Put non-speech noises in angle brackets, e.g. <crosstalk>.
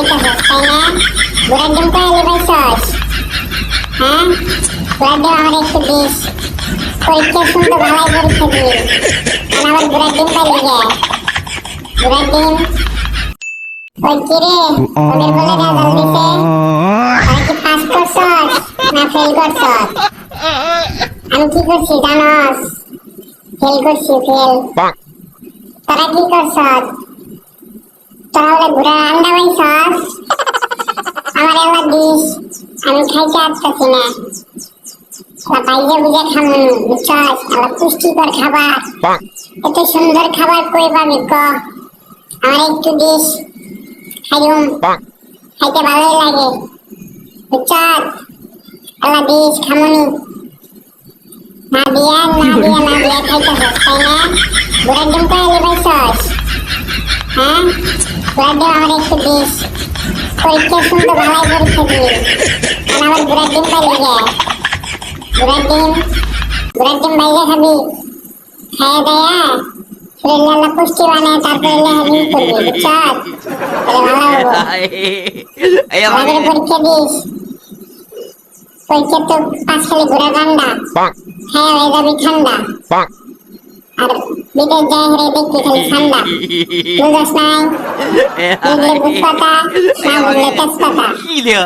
খাইতেছস তাই না ঘোড়ার ডিম তো এলি পাইছস হ্যাঁ ঘোড়ার ডিম আমার একটু দিস পরীক্ষা শুনতে ভালোই পরীক্ষা দিবি আর আবার ঘোড়ার ডিম পাইলি গে ঘোড়ার ডিম ওই কি রে ওদের বলে রেজাল্ট দিছে ওরা কি পাস করছস না ফেল করছস আমি কি করছি জানস ফেল করছি ফেল তোরা কি করছস তোরা বলে ঘোড়ার আন্ডা পাইছস আমার এবার দিস আমি খাইতে আসতেছি না। বাইরে বুঝে খামুন বুঝছস? আবার পুষ্টিকর খাবার। এত সুন্দর খাবার কই পাবি ক? আমার একটু দিস। খাইম খাইতে ভালোই লাগে। বুঝছস? আল্লাহ দিস খামুনি। না দিয়া না দিয়া না দিয়া খাইতেছস তাই না? ঘোড়ার ডিম তো এলি পাইছস হ্যাঁ? ডিম আমার একটু দিস পরীক্ষা শুনতে ভালোই পরীক্ষা দিবি আর আবার ঘোড়ার ডিম পাইলি গে ঘোড়ার ডিম ঘোড়ার ডিম বাইরে খাবি খাইয়া দেয়া শরীরে আল্লাহ পুষ্টি বানায় তারপরে লেহারিং করবি বুঝছস তাহলে ভালো হব। আমাদের পরীক্ষা দিস। পরীক্ষা তো পাঁচ খালি ঘোড়া ঠান্ডা হ্যাঁ হয়ে যাবি ঠান্ডা। আর বিদেশ যায় হেরে দেখবি খালি ঠান্ডা। বুঝস নাই? <laughs> বুঝলে বুঝপাতা না বুঝলে তেজপাতা Gila.